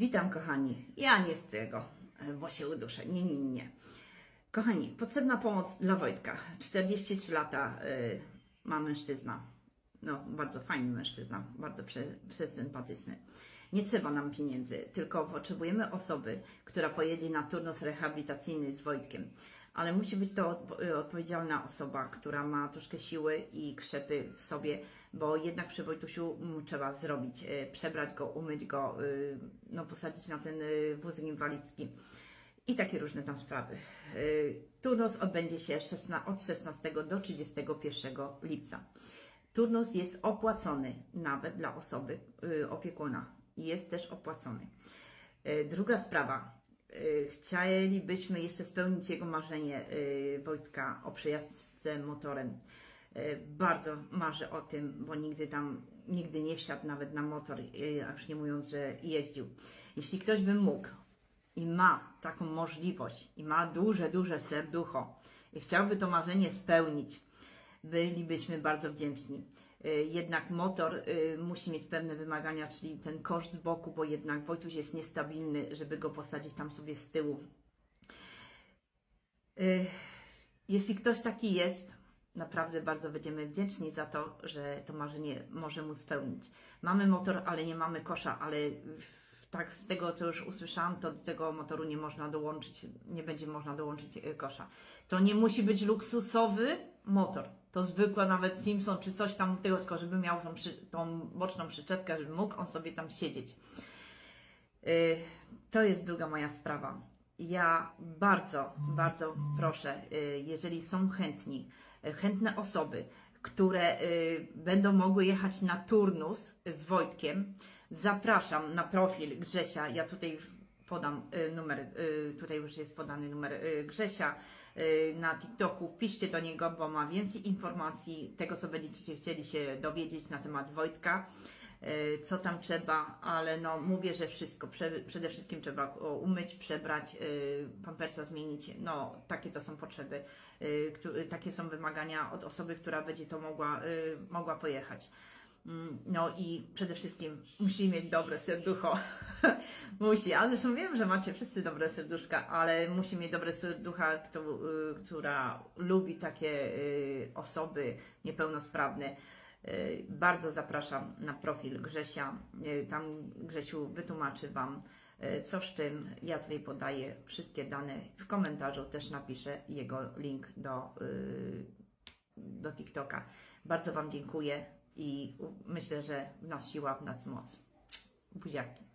Witam kochani. Ja nie z tego, bo się uduszę. Nie, nie, nie. Kochani, potrzebna pomoc dla Wojtka. 43 lata y, ma mężczyzna. No, bardzo fajny mężczyzna, bardzo prze, przesympatyczny. Nie trzeba nam pieniędzy, tylko potrzebujemy osoby, która pojedzie na turnus rehabilitacyjny z Wojtkiem. Ale musi być to y, odpowiedzialna osoba, która ma troszkę siły i krzepy w sobie, bo jednak przy Wojtusiu trzeba zrobić, y, przebrać go, umyć go, y, no posadzić na ten wózek inwalidzki i takie różne tam sprawy. Turnus odbędzie się 16, od 16 do 31 lipca. Turnus jest opłacony nawet dla osoby opiekuna. Jest też opłacony. Druga sprawa. Y, Chcielibyśmy jeszcze spełnić jego marzenie y, Wojtka o przejażdżce motorem. Y, Bardzo marzę o tym, bo nigdy tam, nigdy nie wsiadł nawet na motor, a już nie mówiąc, że jeździł. Jeśli ktoś by mógł i ma taką możliwość i ma duże, duże serducho i chciałby to marzenie spełnić, bylibyśmy bardzo wdzięczni. Y, Jednak motor y, musi mieć pewne wymagania, czyli ten kosz z boku, bo jednak Wojtuś jest niestabilny, żeby go posadzić tam sobie z tyłu. Y, Jeśli ktoś taki jest, naprawdę bardzo będziemy wdzięczni za to, że to marzenie może mu spełnić. Mamy motor, ale nie mamy kosza, ale tak z tego, co już usłyszałam, to do tego motoru nie można dołączyć, nie będzie można dołączyć kosza. To nie musi być luksusowy motor. To zwykła nawet Simpson czy coś tam tego, tylko żeby miał tą, przy, tą boczną przyczepkę, żeby mógł on sobie tam siedzieć. Y, To jest druga moja sprawa. Ja bardzo, bardzo proszę, y, jeżeli są chętni, y, chętne osoby, które będą mogły jechać na turnus z Wojtkiem, zapraszam na profil Grzesia. Ja tutaj podam y, numer, y, tutaj już jest podany numer y, Grzesia na TikToku. Wpiszcie do niego, bo ma więcej informacji tego, co będziecie chcieli się dowiedzieć na temat Wojtka co tam trzeba, ale no mówię, że wszystko. Prze, przede wszystkim trzeba umyć, przebrać, pampersa zmienić. No takie to są potrzeby, takie są wymagania od osoby, która będzie to mogła, mogła pojechać. Mm, No i przede wszystkim musi mieć dobre serducho. musi, ale zresztą wiem, że macie wszyscy dobre serduszka, ale musi mieć dobre serducha, kto, y, która lubi takie y, osoby niepełnosprawne. Y, Bardzo zapraszam na profil Grzesia. Tam Grzesiu wytłumaczy Wam, co z czym. Ja tutaj podaję wszystkie dane. W komentarzu też napiszę jego link do, do TikToka. Bardzo Wam dziękuję i myślę, że w nas siła, w nas moc. Buziaki.